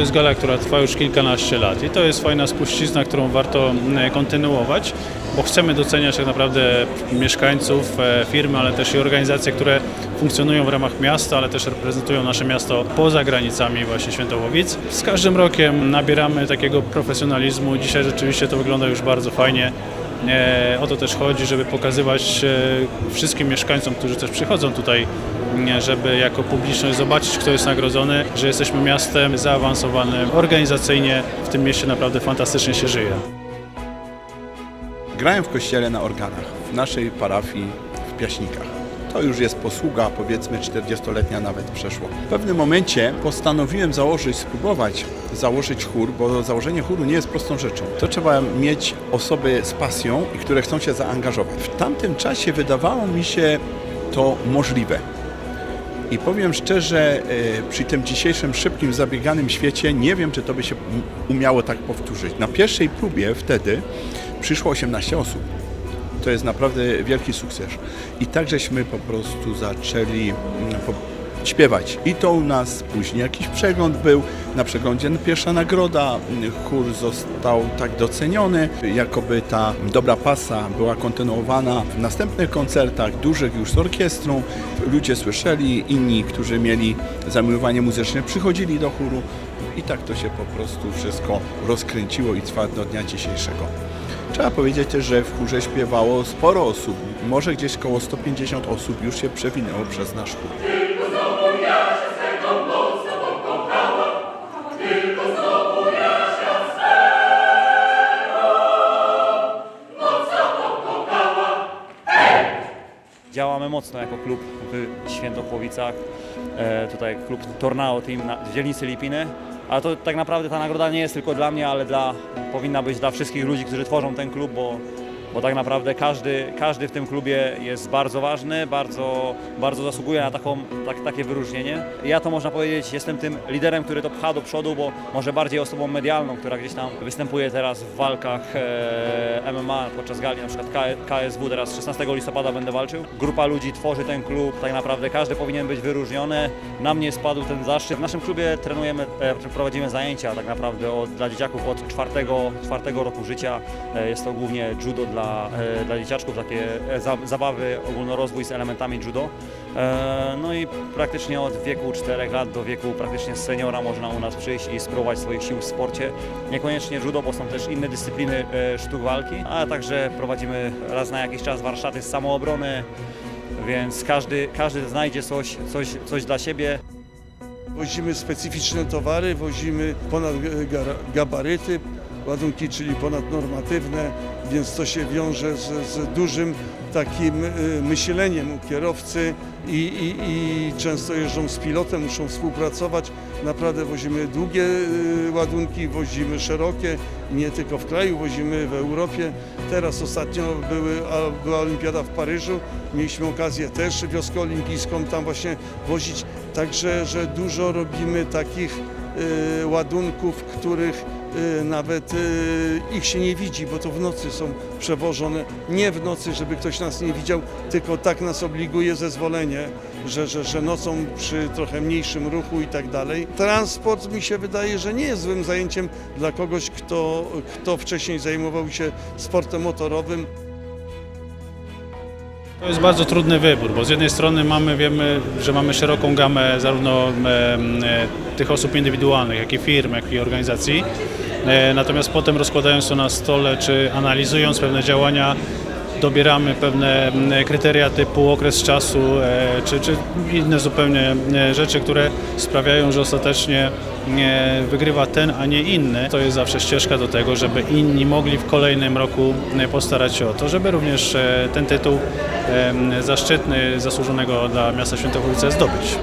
To jest gala, która trwa już kilkanaście lat i to jest fajna spuścizna, którą warto e, kontynuować, bo chcemy doceniać tak naprawdę mieszkańców, e, firmy, ale też i organizacje, które funkcjonują w ramach miasta, ale też reprezentują nasze miasto poza granicami właśnie Świętochowic. Z każdym rokiem nabieramy takiego profesjonalizmu. Dzisiaj rzeczywiście to wygląda już bardzo fajnie. O to też chodzi, żeby pokazywać e, wszystkim mieszkańcom, którzy też przychodzą tutaj, żeby jako publiczność zobaczyć, kto jest nagrodzony, że jesteśmy miastem zaawansowanym organizacyjnie. W tym mieście naprawdę fantastycznie się żyje. Grałem w kościele na organach w naszej parafii w Piaśnikach. To już jest posługa, powiedzmy 40-letnia nawet przeszło. W pewnym momencie postanowiłem założyć, spróbować założyć chór, bo założenie chóru nie jest prostą rzeczą. To trzeba mieć osoby z pasją i które chcą się zaangażować. W tamtym czasie wydawało mi się to możliwe. I powiem szczerze, e, przy tym dzisiejszym szybkim, zabieganym świecie nie wiem, czy to by się umiało tak powtórzyć. Na pierwszej próbie wtedy przyszło 18 osób. To jest naprawdę wielki sukces. I tak żeśmy po prostu zaczęli mm, śpiewać. I to u nas później jakiś przegląd był. Na przeglądzie pierwsza nagroda. Chór został tak doceniony, jakoby ta dobra pasa była kontynuowana w następnych koncertach, dużych już z orkiestrą. Ludzie słyszeli, inni, którzy mieli zamiłowanie muzyczne, przychodzili do chóru. I tak to się po prostu wszystko rozkręciło i trwa do dnia dzisiejszego. Trzeba powiedzieć też, że w chórze śpiewało sporo osób. Może gdzieś koło 150 osób już się przewinęło przez nasz chór. Działamy mocno jako klub w Świętochłowicach. E, tutaj klub Tornado Team na, w dzielnicy Lipiny. Ale to tak naprawdę ta nagroda nie jest tylko dla mnie, ale dla, powinna być dla wszystkich ludzi, którzy tworzą ten klub, bo, bo tak naprawdę każdy, każdy w tym klubie jest bardzo ważny, bardzo, bardzo zasługuje na taką, tak, takie wyróżnienie. Ja to można powiedzieć, jestem tym liderem, który to pcha do przodu, bo może bardziej osobą medialną, która gdzieś tam występuje teraz w walkach e, MMA podczas gali, na przykład KSW, teraz 16 listopada będę walczył. Grupa ludzi tworzy ten klub, tak naprawdę każdy powinien być wyróżniony. Na mnie spadł ten zaszczyt. W naszym klubie trenujemy, e, prowadzimy zajęcia tak naprawdę od, dla dzieciaków od czwartego, czwartego roku życia. E, Jest to głównie judo dla, e, dla dzieciaczków, takie e, za, zabawy, ogólnorozwój z elementami judo. E, No i praktycznie od wieku 4 lat do wieku praktycznie seniora można u nas przyjść i spróbować swoich sił w sporcie. Niekoniecznie judo, bo są też inne dyscypliny sztuk walki, a także prowadzimy raz na jakiś czas warsztaty z samoobrony, więc każdy, każdy znajdzie coś, coś, coś dla siebie. Wozimy specyficzne towary, wozimy ponad gabaryty, ładunki, czyli ponadnormatywne, więc to się wiąże z, z dużym takim y, myśleniem u kierowcy i, i, i często jeżdżą z pilotem, muszą współpracować. Naprawdę wozimy długie y, ładunki, wozimy szerokie, nie tylko w kraju, wozimy w Europie. Teraz ostatnio były, była olimpiada w Paryżu, mieliśmy okazję też wioskę olimpijską tam właśnie wozić, także że dużo robimy takich ładunków, których y, nawet y, ich się nie widzi, bo to w nocy są przewożone. Nie w nocy, żeby ktoś nas nie widział, tylko tak nas obliguje zezwolenie, że, że, że nocą przy trochę mniejszym ruchu i tak dalej. Transport mi się wydaje, że nie jest złym zajęciem dla kogoś, kto, kto wcześniej zajmował się sportem motorowym. To jest bardzo trudny wybór, bo z jednej strony mamy, wiemy, że mamy szeroką gamę zarówno e, tych osób indywidualnych, jak i firm, jak i organizacji. E, Natomiast potem rozkładając to na stole, czy analizując pewne działania, dobieramy pewne m, kryteria typu okres czasu, e, czy, czy inne zupełnie e, rzeczy, które sprawiają, że ostatecznie e, wygrywa ten, a nie inny. To jest zawsze ścieżka do tego, żeby inni mogli w kolejnym roku postarać się o to, żeby również ten tytuł zaszczytny, zasłużonego dla miasta Świętochowicę zdobyć.